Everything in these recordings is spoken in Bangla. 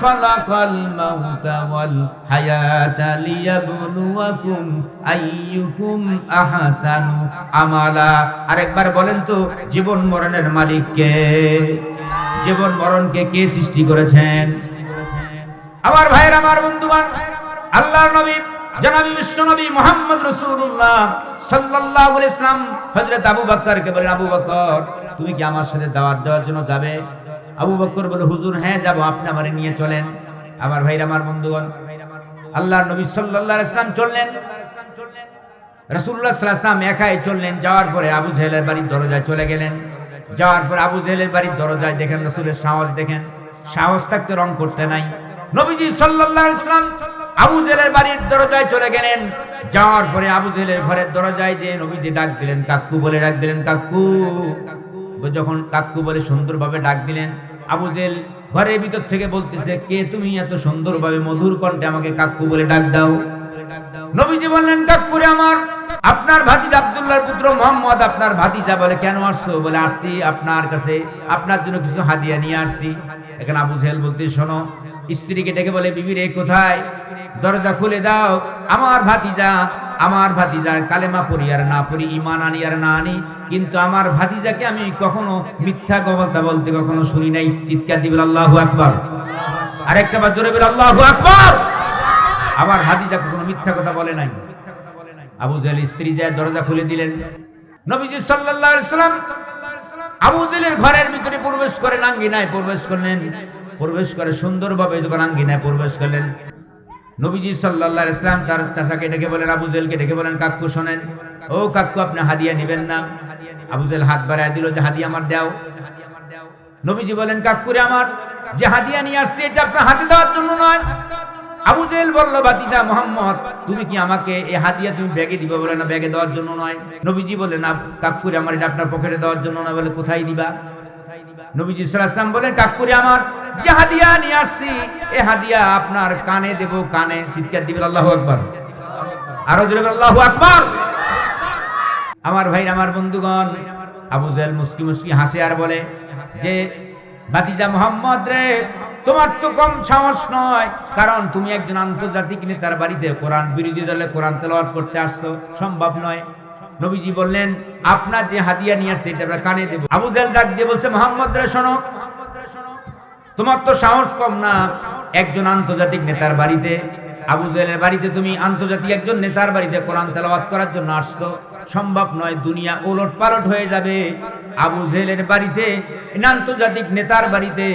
মাউতা ওয়াল হায়াতা লিয়াবলুয়াকুম আইয়ুকুম আহসানু আমালা। আরেকবার বলেন তো, জীবন মরণের মালিক কে? জীবন মরণকে কে সৃষ্টি করেছেন? আমার ভাইয়ের, আমার বন্ধুগণ, আল্লাহর নবী, জনাবি বিশ্ব নবী মোহাম্মদ রসুল্লাহ আলাইহি ইসলাম হযরত আবু বকরকে বলেন, আবু বকর, তুমি কি আমার সাথে দাওয়াত দেওয়ার জন্য যাবে? আবু বকর বলে, হুজুর হ্যাঁ যাব, আপনি আমারে নিয়ে চলেন। আমার ভাইরা, আমার বন্ধুগণ আল্লাহ নবী আলাইহি ইসলাম চললেন। রাসূলুল্লাহ সাল্লাল্লাহু ইসলাম একাই চললেন। যাওয়ার পরে আবু জেহেলের বাড়ির দরজায় চলে গেলেন। যাওয়ার পরে আবু জেহেলের বাড়ির দরজায় দেখেন, রাসূলের সাহস দেখেন। সাহস থাকতে রং করতে নাই। নবীজি আলাইহি ইসলাম আবু জেলের বাড়ির দরজায় চলে গেলেন। যাওয়ার পরে আবু জেলের ঘরের দরজায় যে নবীজি ডাক দিলেন, কাকু বলে ডাক দিলেন, কাকু। যখন কাকু বলে সুন্দরভাবে ডাক দিলেন আবু জেল ঘরের ভিতর থেকে বলতেছে, কে তুমি? এত সুন্দরভাবে মধুর কণ্ঠে আমাকে কাকু বলে ডাক দাও। নবীজি বললেন, কাকুরে আমার, আপনার ভাতিজা আব্দুল্লাহর পুত্র মোহাম্মদ আপনার ভাতিজা বলে, কেন আসছো? বলে, আসছি আপনার কাছে, আপনার জন্য কিছু হাদিয়া নিয়ে আসছি। এখানে আবু জেহেল বলতে, শোনো, স্ত্রীকে ডেকে বলে বিবি রে কোথায়? দরজা খুলে দাও, আমার ভাতিজা আমার ভাতিজার কালেমা পড়ি আর না পড়ি ইমান আনি আর না আনি, কিন্তু আমার ভাতিজাকে আমি কখনো মিথ্যা কথা বলতে কখনো শুনি নাই। চিৎকার দিবেন আল্লাহু আকবার। আরেকটা বার জোরে বের আল্লাহু আকবার। আমার ভাতিজা কখনো মিথ্যা কথা বলে নাই। আবু জেল স্ত্রী যায়, দরজা খুলে দিলেন। নবীজি সাল্লাল্লাহু আলাইহি সাল্লাম আবু জেলের ঘরের ভিতরে প্রবেশ করে আঙ্গিনায় প্রবেশ করলেন। প্রবেশ করে সুন্দরভাবে যখন আঙ্গিনায় প্রবেশ করলেন নবীজি সাল্লাল্লাহু ইসলাম তার চাচাকে ডেকে বলেন, আবু জেলকে ডেকে বলেন, কাকু শোনেন। ও কাকু, আপনি হাদিয়া নেবেন না। আবু জেল হাত বাড়ায় দিল যে, হাদিয়া আমার দাও। নবীজি বলেন, কাকুরে আমার, যে হাদিয়া নিয়ে আসছে, এটা আপনার হাতে দেওয়ার জন্য নয়। আবু জেল বলল, বাতিদা মোহাম্মদ, তুমি কি আমাকে এই হাদিয়া তুমি ব্যাগে দিবা? বলে, না, ব্যাগে দেওয়ার জন্য নয়। নবীজি বলে, না কাকুরে আমার, এটা আপনার পকেটে দেওয়ার জন্য না বলে, কোথায় দিবা? নবীজি সাল্লাম বলেন কাকুরে আমার যে হাদিয়া নিয়ে আসছি, এ হাদিয়া আপনার কানে দেব, কানে। চিৎকার দিবেন, আল্লাহু আরও জোরে আল্লাহু আমার ভাই আমার বন্ধুগণ, আবু হাসে আর বলে যে ভাতিজা মোহাম্মদ রে, তোমার তো কম সাহস নয়, কারণ তুমি একজন আন্তর্জাতিক নেতার বাড়িতে কোরআন বিরোধী দলে কোরআন তেলাওয়াত করতে আসতো সম্ভব নয়। নবীজি বললেন, আপনার যে হাদিয়া নিয়ে আসছে, এটা আমরা কানে দেব। আবু জেল ডাক দিয়ে বলছে, মোহাম্মদ রে, শোনো। তোমার তো সাহস কম না। একজন আন্তর্জাতিক নেতার বাড়িতে, আবু জেলের বাড়িতে তুমি আন্তর্জাতিক একজন নেতার বাড়িতে কোরআন তেলাওয়াত করার জন্য আসতো সম্ভব নয়, দুনিয়া ওলট পালট হয়ে যাবে। আবু জেলের বাড়িতে আন্তর্জাতিক নেতার বাড়িতে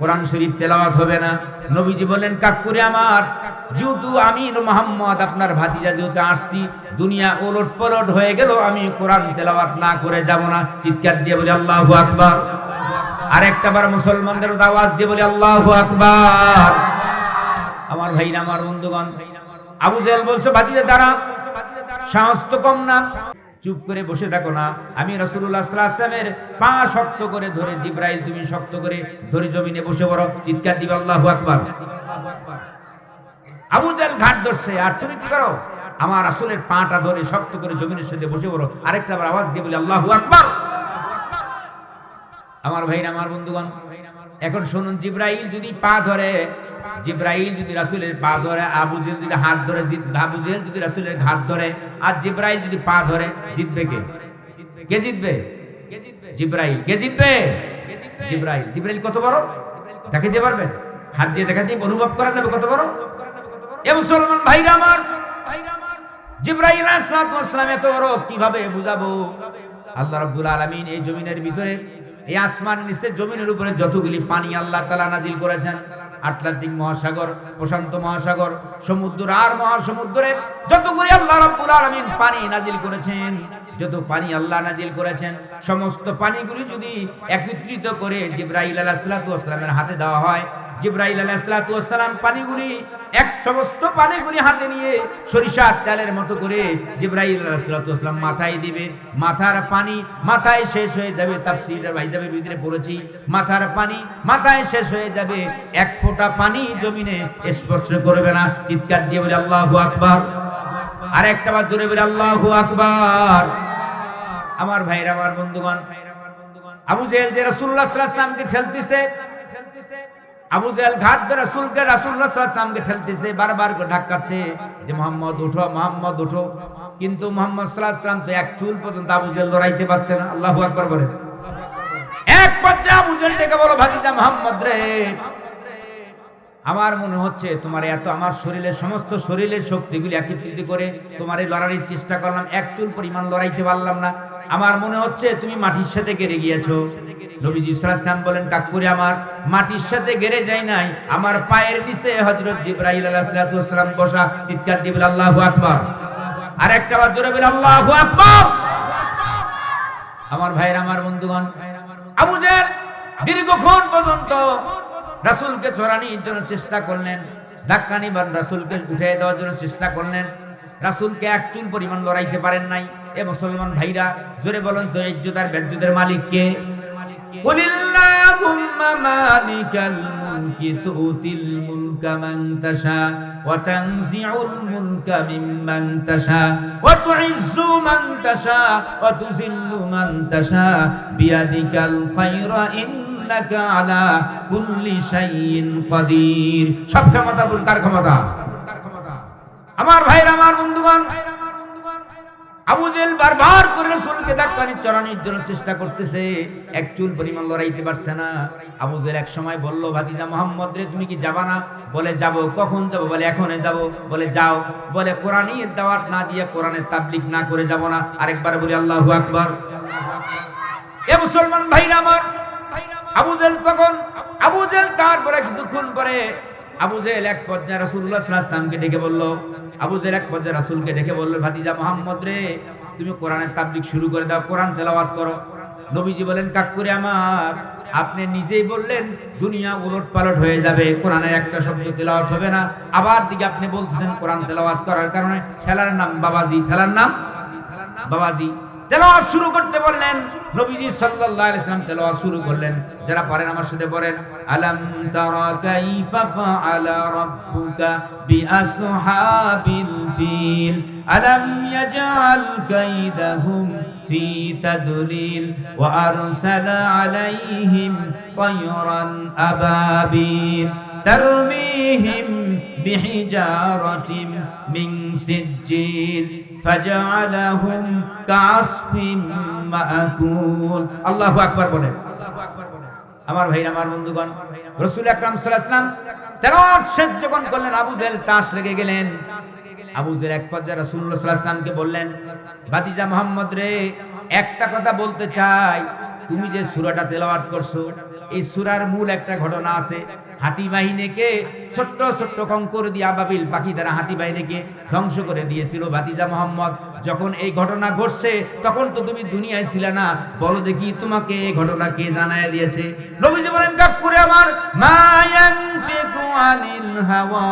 কোরআন শরীফ তেলাওয়াত হবে না। নবীজি বলেন কাকুরে আমার, যেহেতু আমি মোহাম্মদ, আপনার ভাতিজা যেহেতু আসছি, দুনিয়া ওলট পালট হয়ে গেল আমি কোরআন তেলাওয়াত না করে যাব না। চিৎকার দিয়ে বলি, আল্লাহ আকবার। আর বার মুসলমানদের আওয়াজ দিয়ে বলি, আল্লাহু আকবার। আমার ভাইরা, আমার বন্ধুগণ, আবু জেল বলছে ভাতিজা দাঁড়া, সাহস তো কম না। চুপ করে বসে থাকো না। আমি রসুল্লাহ পা শক্ত করে ধরে, জিব্রাইল তুমি শক্ত করে ধরে জমিনে বসে চিৎকার দিবে, আল্লাহু আকবার। আবু জেল ঘাট ধরছে, আর তুমি কি করো? আমার আসলের পাটা ধরে শক্ত করে জমিনের সাথে বসে পড়ো। আরেকটা আবার আওয়াজ দিয়ে বলি, আল্লাহু আকবার। আমার ভাইরা, আমার বন্ধুগণ, এখন শুনুন, জিব্রাইল যদি পা ধরে, জিব্রাইল যদি রাসূলের পা ধরে, আবু জেল যদি হাত ধরে আবু জেল যদি রাসুলের হাত ধরে, আর জিব্রাইল যদি পা ধরে, জিতবে কে? কে জিতবে? জিব্রাইল। কে জিতবে? জিব্রাইল। জিব্রাইল কত বড়? দেখাতে পারবেন? হাত দিয়ে দেখাতে অনুভব করা যাবে কত বড়? এ মুসলমান ভাইরা আমার, জিব্রাইল আলাইহিস সালাম এত বড়, কীভাবে বুঝাবো? আল্লাহ রাব্বুল আলামিন এই জমিনের ভিতরে এই আসমান নিচে জমিনের উপরে যতগুলি পানি আল্লাহ তালা নাজিল করেছেন, আটলান্টিক মহাসাগর, প্রশান্ত মহাসাগর, সমুদ্র আর মহাসমুদ্রে যতগুলি আল্লাহ রাব্বুল আলামিন পানি নাজিল করেছেন, যত পানি আল্লাহ নাজিল করেছেন, সমস্ত পানিগুলি যদি একত্রিত করে জিব্রাইল আলাইহিস সালামের হাতে দেওয়া হয় জিব্রাইল আলাইহিসসালাম পানিগুলি, এক সমস্ত পানিগুলি হাতে নিয়ে সরিষার তেলের মতো করে জিব্রাইল আলাইহিসসালাম মাথায় দিবে। মাথার পানি মাথায় শেষ হয়ে যাবে, তাফসীরের ভাইজাবের ভিতরে পড়েছি। মাথার পানি মাথায় শেষ হয়ে যাবে, এক ফোঁটা পানি জমিনে স্পর্শ করবে না। চিৎকার দিয়ে বলে, আল্লাহু আকবার। আর একটা বার জোরে বলে, আল্লাহু আকবার। আমার ভাইরা, আমার বন্ধুগণ, আবু জেহেল যে রাসূলুল্লাহ সাল্লাল্লাহু আলাইহি ওয়াসাল্লামকে ঠেলতেছে আবু জেহেল ঘাট ধরে রাসূলকে ওয়াসাল্লামকে ঠেলতেছে, বারবার করে ধাক্কাচ্ছে যে, মোহাম্মদ, উঠো মোহাম্মদ, উঠো। কিন্তু মোহাম্মদ ওয়াসাল্লাম তো এক চুল পর্যন্ত আবু জেহেল দৌড়াইতে পারছে না। আল্লাহু আকবার বলে এক পর্যায়ে আবু জেহেল ডেকে বলো ভাতিজা মোহাম্মদ রে, আমার মনে হচ্ছে তোমার এত, আমার শরীরের সমস্ত শরীরের শক্তিগুলি একত্রিত করে তোমার এই লড়াইয়ের চেষ্টা করলাম, এক চুল পরিমাণ লড়াইতে পারলাম না। আমার মনে হচ্ছে তুমি মাটির সাথে গেড়ে গিয়েছো। নবীজি ইসলাম বলেন কাকুরে আমার মাটির সাথে গেড়ে যাই নাই। আমার পায়ের নিচে হযরত জিবরাইল আলাইহিস সালাম বসা। চিৎকার দিবেন আল্লাহু আকবার। আর একটা বার জোরে বলে, আল্লাহু আকবার। আমার ভাইয়ের, আমার বন্ধুগণ, আবু জেহেল দীর্ঘক্ষণ পর্যন্ত রাসূলকে চড়ানির জন্য চেষ্টা করলেন। ধাক্কা নিবার রাসূলকে উঠে দেওয়ার জন্য চেষ্টা করলেন। রাসূলকে এক চুল পরিমাণ লড়াইতে পারেন নাই। এ মুসলমান ভাইরা, জোরে বলেন তো, ইজ্জত আর বেজ্জতের মালিককে? কুলিল্লাহুম্মা মালিকাল মুলকি তুতিল মুলকা মান তাশা, ওয়া তানজিউল মুলকা মিম্মান তাশা, ওয়া তুইজ্জু মান তাশা, ওয়া তুযিল্লু মান তাশা, বিয়াদিকাল খায়রা আমার ভাইরা, আমার বন্ধুগণ আবু জেল বারবার করে রাসূলকে ধাক্কানি চড়ানোর জন্য চেষ্টা করতেছে। এক চুল পরিমাণ লড়াইতে পারছে না। আবু জেল এক সময় বলল, ভাতিজা মোহাম্মদ রে, তুমি কি যাবা না? বলে, যাব। কখন যাব? বলে এখনই যাব। বলে, যাও। বলে কোরআনই দাওয়াত না দিয়ে কোরআনের তাবলিগ না করে যাব না। আরেকবার বলি, আল্লাহু আকবার। এ মুসলমান ভাইরা আমার, আবু জেল তখন আবু জেল তারপরে কিছুক্ষণ পরে আবু জেল এক পর্যায়ে আলাইহি ওয়াসাল্লামকে ডেকে বলল আবু জের এক পর্যায়ে রাসুলকে ডেকে বলল, ভাতিজা মোহাম্মদ রে, তুমি কোরআনের তাবলিক শুরু করে দাও, কোরআন তেলাওয়াত করো। নবীজি বলেন কাকুরে আমার, আপনি নিজেই বললেন, দুনিয়া উলট পালট হয়ে যাবে, কোরআনের একটা শব্দ তেলাওয়াত হবে না। আবার দিকে আপনি বলতেছেন, কোরআন তেলাওয়াত করার কারণে, ঠেলার নাম বাবাজি, ঠেলার নাম বাবাজি। তেলাওয়াত শুরু করতে বললেন, নবীজি সাল্লাল্লাহু আলাইহি সাল্লাম শুরু করলেন। যারা পারেন আমার সাথে পড়েন, আলাম তারা কাইফা ফাআলা রাব্বুকা বিআসহাবিল ফিল? আলাম ইয়াজআল কাইদাহুম ফি তাদলিল? ওয়া আরসালা আলাইহিম তায়রান আবাবিল? তারমিহিম বিহিজারাতিন মিন সিদ سجيل فجعلهم كعصف مأكول الله أكبر বলেন আমার ভাই আমার বন্ধুগণ রসুল আকরাম সাল্লাল্লাহু তেরাত শেষ যখন করলেন আবু জেল তাস লেগে গেলেন আবু জেল এক পর্যায়ে রাসূলুল্লাহ সাল্লাল্লাহু আলাইহি ওয়াসাল্লামকে বললেন ভাতিজা মোহাম্মদ রে একটা কথা বলতে চাই তুমি যে সূরাটা তেলাওয়াত করছো এই সূরার মূল একটা ঘটনা আছে হাতি বাহিনীকে ছোট্ট ছোট্ট কঙ্কর দিয়ে আবাবিল পাখি দ্বারা হাতি বাহিনীকে ধ্বংস করে দিয়েছিল ভাতিজা মোহাম্মদ। যখন এই ঘটনা ঘটছে, তখন তো তুমি দুনিয়ায় ছিলে না। বলো দেখি তোমাকে এই ঘটনা কে জানায় দিয়েছে? নবীজি বলেন কাকুরে আমার মায়ান্তিকু আনিল হাওয়া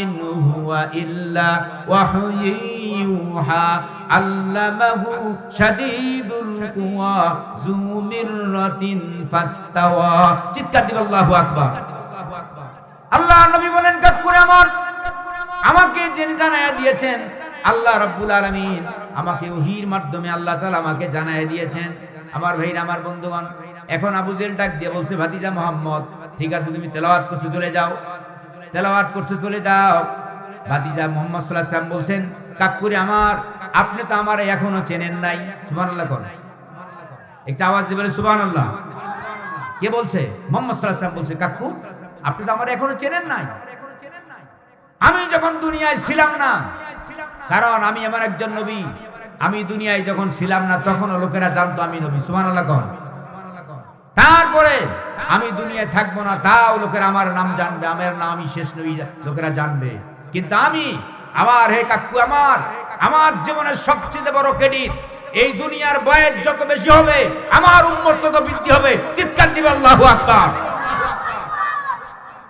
ইন হুয়া ইল্লা ওয়াহয়ুহা আল্লামাহু শাদীদুল কুওয়া যু মিররাতিন ফাস্তাওয়া। চিৎকার দিবে আল্লাহু আকবার। আল্লাহ নবী বলেন কাকুরে আমার। আমাকে জেনে জানায়া দিয়েছেন, আল্লাহ রাব্বুল আলামিন আমাকে ওহির মাধ্যমে আল্লাহ তালা আমাকে জানায়া দিয়েছেন। আমার ভাইরা, আমার বন্ধুগণ, এখন আবু জেল ডাক দিয়ে বলছে, ভাতিজা মোহাম্মদ, ঠিক আছে, তুমি তেলাওয়াত করছ, চলে যাও। তেলাওয়াত করছ, চলে যাও। ভাতিজা মোহাম্মদ সাল্লাল্লাহু আলাইহি ওয়াসাল্লাম বলছেন কাকুরে আমার, আপনি তো আমার এখনও চেনেন নাই। সুবহানাল্লাহ কোন। একটা আওয়াজ দিবেন সুবহানাল্লাহ। কে বলছে? মোহাম্মদ সাল্লাল্লাহু আলাইহি ওয়াসাল্লাম বলছে, কাকু আপনি তো আমার এখনও চেনেন নাই। আমি যখন দুনিয়ায় ছিলাম না, কারণ আমি আমার একজন নবী, আমি দুনিয়ায় যখন ছিলাম না তখন লোকেরা জানতো আমি নবী সুমান তারপরে আমি দুনিয়ায় থাকব না, তাও লোকেরা আমার নাম জানবে, আমার নাম আমি শেষ নবী লোকেরা জানবে। কিন্তু আমি, আমার হে কাকু আমার আমার জীবনের সবচেয়ে বড় ক্রেডিট, এই দুনিয়ার বয়স যত বেশি হবে, আমার উন্মত তত বৃদ্ধি হবে। চিৎকার দিবে আল্লাহু আকবার।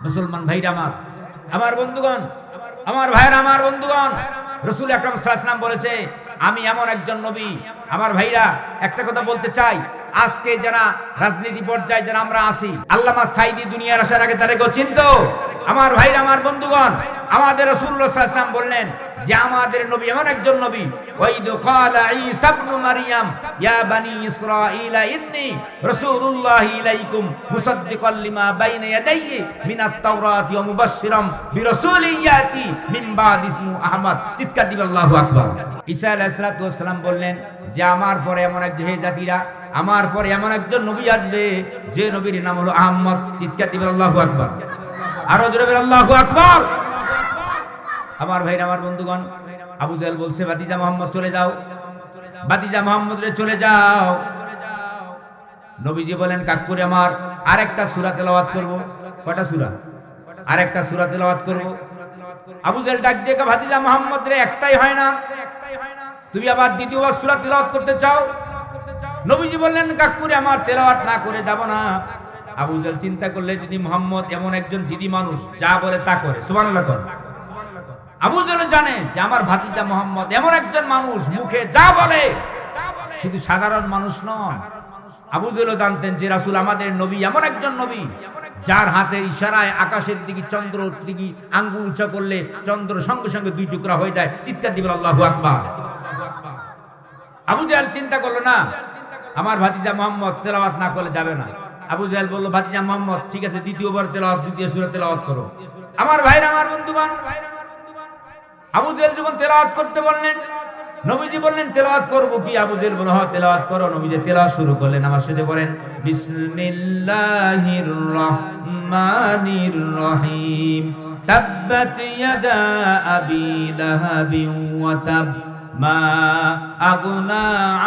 মুসলমান ভাইরা আমার আমার বন্ধুগণ, আমার ভাইরা আমার বন্ধুগণ, রসুল আকরম সালাম বলেছে, আমি এমন একজন নবী, আমার ভাইরা একটা কথা বলতে চাই, আজকে যারা রাজনীতি পর্যায়ে যারা আমরা আসি আল্লামা সাইদি দুনিয়ার আসার আগে তারা চিন্ত, আমার ভাইরা, আমার বন্ধুগণ, আমাদের রসুল্লাহ সালাম বললেন যে আমাদের নবী, এমন একজন নবী। ওয়াইদ ক্বালা ঈসা ইবনে মারইয়াম ইয়া বানি ইসরাঈলা ইন্নী ইলাইকুম মুসাদ্দিকাল লিমা বাইনা মিনাত তাওরাতি ওয়া মুবাশশিরাম মিন ইসমু আহমদ। চিৎকার আল্লাহু আকবার। ঈসা আলাইহিস সালাতু ওয়াস সালাম বললেন, যে আমার পরে এমন এক হে জাতিরা, আমার পরে এমন একজন নবী আসবে, যে নবীর নাম হলো আহমদ। চিৎকার দিবেন আল্লাহু আকবার। আরও জোরে বলেন, আল্লাহু আকবার। আমার ভাইরা, আমার বন্ধুগণ, আবু জাহেল বলছে বাতিজা মোহাম্মদ, চলে যাও। বাতিজা মোহাম্মদ রে, চলে যাও। নবীজি বলেন কাকুরে আমার আরেকটা সূরা তেলাওয়াত করব। কয়টা সুরা? আরেকটা সূরা তেলাওয়াত করব। আবু জাহেল ডাক দিয়ে ভাতিজা মোহাম্মদ রে, একটাই হয় না। তুমি আবার দ্বিতীয়বার সূরা তেলাওয়াত করতে চাও? নবীজি বললেন কাকুরে আমার তেলাওয়াত না করে যাব না। আবু জাহেল চিন্তা করলে, যদি মোহাম্মদ এমন একজন জিদি মানুষ, যা বলে তা করে। সুবহানাল্লাহ কর আবু জাহেল জানে যে আমার ভাতিজা মোহাম্মদ এমন একজন মানুষ, মুখে যা বলে, শুধু সাধারণ মানুষ নন। আবু জাহেল জানতেন যে রাসূল আমাদের নবী, এমন একজন নবী, যার হাতের ইশারায় আকাশের দিকে চন্দ্র, দিকে আঙ্গুল উঁচা করলে চন্দ্র সঙ্গে সঙ্গে দুই টুকরা হয়ে যায়। চিৎকার দিবেন, আল্লাহু আকবার। আবু জাহেল চিন্তা করল, না, আমার ভাতিজা মোহাম্মদ তেলাওয়াত না করলে যাবে না। আবু জাহেল বলল, ভাতিজা মোহাম্মদ, ঠিক আছে, দ্বিতীয়বার তেলাওয়াত, দ্বিতীয় সূরা তেলাওয়াত করো। আমার ভাইরা আমার বন্ধুগণ আবু জেল যখন তেলাওয়াত করতে বললেন, নবীজি বললেন, তেলাওয়াত করব কি? আবু জেল বলল হ্যাঁ তেলাওয়াত করো। নবীজি তেলাওয়াত শুরু করলেন আমার সাথে বলেন, বিসমিল্লাহির রহমানির রহিম। তাব্বাত ইয়াদা আবি লাহাবিন ওয়া তাব। মা আগনা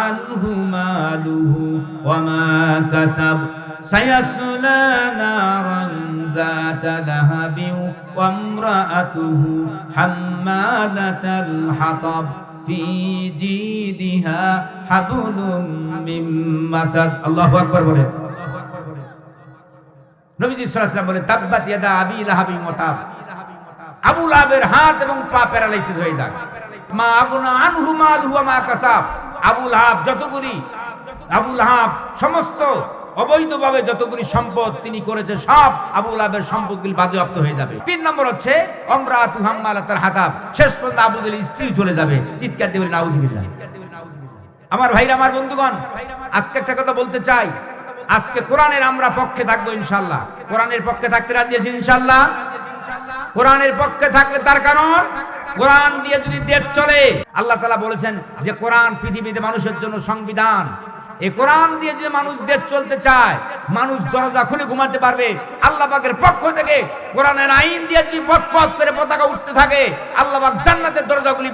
আনহু মালুহু ওয়া মা কাসাব। سيصلى نارا ذات لهب وامرأته حمالة الحطب في جيدها حبل من مسد الله أكبر বলে নবীজি সাল্লাল্লাহু আলাইহি ওয়াসাল্লাম বলে তাব্বাত ইয়াদা আবি লাহাবি ওয়া তাব আবু লাহাবের হাত এবং পা প্যারালাইসিস হয়ে যাক মা আগুনা আনহু মালহু ওয়া মা কাসাব আবু লাহাব যতগুলি আবু লাহাব সমস্ত অবৈধভাবে যতগুলি সম্পদ তিনি করেছে, সব আবু লাহাবের সম্পদগুলি বাজেয়াপ্ত হয়ে যাবে। তিন নম্বর হচ্ছে অমরা তুহাম্মালাতার হাতাব। শেষ পর্যন্ত আবু জাহেলের স্ত্রী চলে যাবে। চিৎকার দেবেন নাউজুবিল্লাহ। আমার ভাইরা, আমার বন্ধুগণ, আজকে একটা কথা বলতে চাই। আজকে কোরআনের আমরা পক্ষে থাকব ইনশাল্লাহ কোরআনের পক্ষে থাকতে রাজি আছি ইনশাল্লাহ কোরআনের পক্ষে থাকলে তার কারণ? কোরআন দিয়ে যদি দেশ চলে, আল্লাহ তালা বলেছেন যে, কোরআন পৃথিবীতে মানুষের জন্য সংবিধান। এই কোরআন দিয়ে যদি মানুষ দেশ চলতে চায়, মানুষ দরজা খুলে ঘুমাতে পারবে। আল্লাহ পাকের পক্ষ থেকে কোরআনের আইন দিয়ে যদি পথ পথ করে পতাকা উঠতে থাকে, আল্লাহ পাক জান্নাতের দরজাগুলি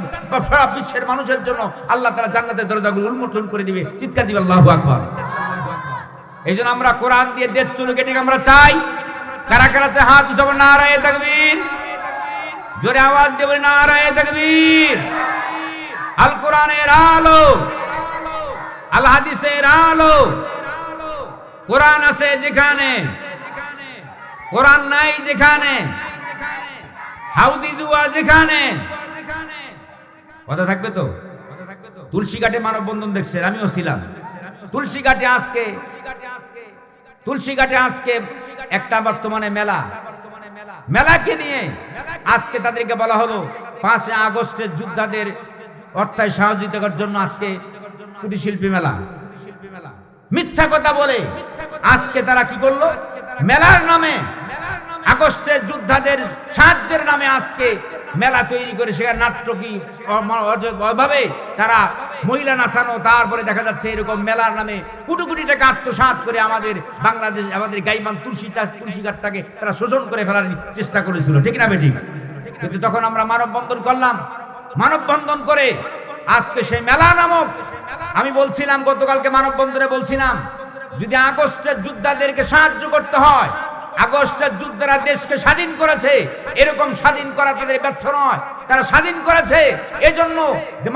সারা বিশ্বের মানুষের জন্য আল্লাহ তারা জান্নাতের দরজাগুলি উন্মোচন করে দিবে। চিৎকার দিবে, আল্লাহু আকবার। এই জন্য আমরা কোরআন দিয়ে দেশ চলুক, এটাকে আমরা চাই। কারা কারা চায় হাত উঠাবো নারায়ে তাকবীর। জোরে আওয়াজ দেবে নারায়ে তাকবীর। আল কোরআনের আলো। আল হাদিসের আলো। কোরআন আছে যেখানে। কোরআন নাই যেখানে। হাউদি জুয়া যেখানে। কথা থাকবে তো? তুলসী ঘাটে মানববন্ধন দেখছেন, আমিও ছিলাম। তুলসী ঘাটে আজকে তুলসী ঘাটে আজকে একটা বর্তমানে মেলা। মেলাকে নিয়ে আজকে তাদেরকে বলা হলো, পাঁচই আগস্টের যোদ্ধাদের অর্থায় সহযোগিতার জন্য আজকে কুটির শিল্পী মেলা। মিথ্যা কথা বলে আজকে তারা কি করল? মেলার নামে আগস্টের যোদ্ধাদের সাহায্যের নামে আজকে মেলা তৈরি করে সেখানে নাট্যকি ভাবে তারা মহিলা নাচানো তারপরে দেখা যাচ্ছে এরকম মেলার নামে কোটি কোটি টাকা আত্মসাৎ করে আমাদের বাংলাদেশ আমাদের গাইবান তুলসীটা তুলসীঘাটটাকে তারা শোষণ করে ফেলার চেষ্টা করেছিল। ঠিক না বেঠিক কিন্তু তখন আমরা মানববন্ধন করলাম। মানববন্ধন করে আজকে সেই মেলা নামক আমি বলছিলাম গতকালকে মানববন্ধনে বলছিলাম যদি আগস্টের যোদ্ধাদেরকে সাহায্য করতে হয় আগস্টের যুদ্ধরা দেশকে স্বাধীন করেছে। এরকম স্বাধীন করা তাদের ব্যর্থ নয়। তারা স্বাধীন করেছে। এজন্য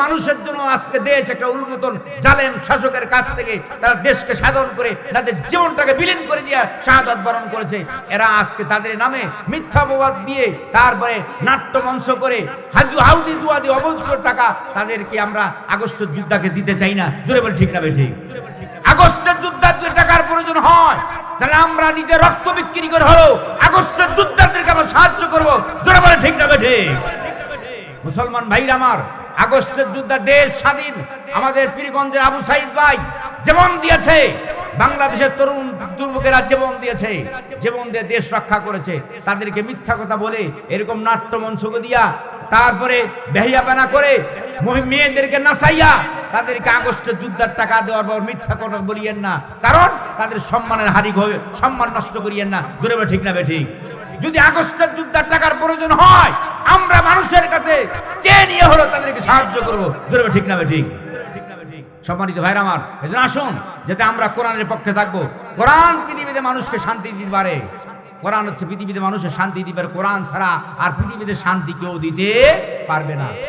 মানুষের জন্য আজকে দেশ একটা উন্মতন জালেম শাসকের কাছ থেকে তারা দেশকে সাধন করে তাদের জীবনটাকে বিলীন করে দিয়ে শাহাদত বরণ করেছে। এরা আজকে তাদের নামে মিথ্যাবাদ দিয়ে তারপরে নাট্য মঞ্চ করে হাজু হাউদি জুয়া দিয়ে অবৈধ টাকা তাদেরকে আমরা আগস্টের যুদ্ধাকে দিতে চাই না। জোরে বলে, ঠিক না ঠিক? আগস্টের যুদ্ধার্থীদের টাকার প্রয়োজন হয়, তাহলে আমরা নিজে রক্ত বিক্রি করে হলো, আগস্টের যুদ্ধার্থীদেরকে আমরা সাহায্য করব। জোরে বলে ঠিক না বেঠে? মুসলমান ভাইরা আমার, আগস্টের যুদ্ধে দেশ স্বাধীন। আমাদের পীরগঞ্জের আবু সাইদ ভাই জীবন দিয়েছে। বাংলাদেশের তরুণ দুর্ভোগেরা জীবন দিয়েছে। জীবন দিয়ে দেশ রক্ষা করেছে। তাদেরকে মিথ্যা কথা বলে, এরকম নাট্য মঞ্চ দিয়া তারপরে বেহিয়া পানা করে মেয়েদেরকে নাচাইয়া তাদেরকে আগস্টের যুদ্ধের টাকা দেওয়ার পর মিথ্যা কথা বলিয়েন না। কারণ তাদের সম্মানের হারি হবে, সম্মান নষ্ট করিয়েন না। বলে, ঠিক না ঠিক? যদি আগস্টের যুদ্ধের টাকার প্রয়োজন হয়, আমরা মানুষের কাছে চেয়ে নিয়ে হলো তাদেরকে সাহায্য করব। বলে, ঠিক না ঠিক? সম্মানিত ভাইরা আমার এজন্য আসুন, যাতে আমরা কোরআনের পক্ষে থাকব। কোরআন পৃথিবীতে মানুষকে শান্তি দিতে পারে। কোরআন হচ্ছে পৃথিবীতে মানুষের শান্তি দিতে পারে কোরআন ছাড়া আর পৃথিবীতে শান্তি কেউ দিতে পারবে না।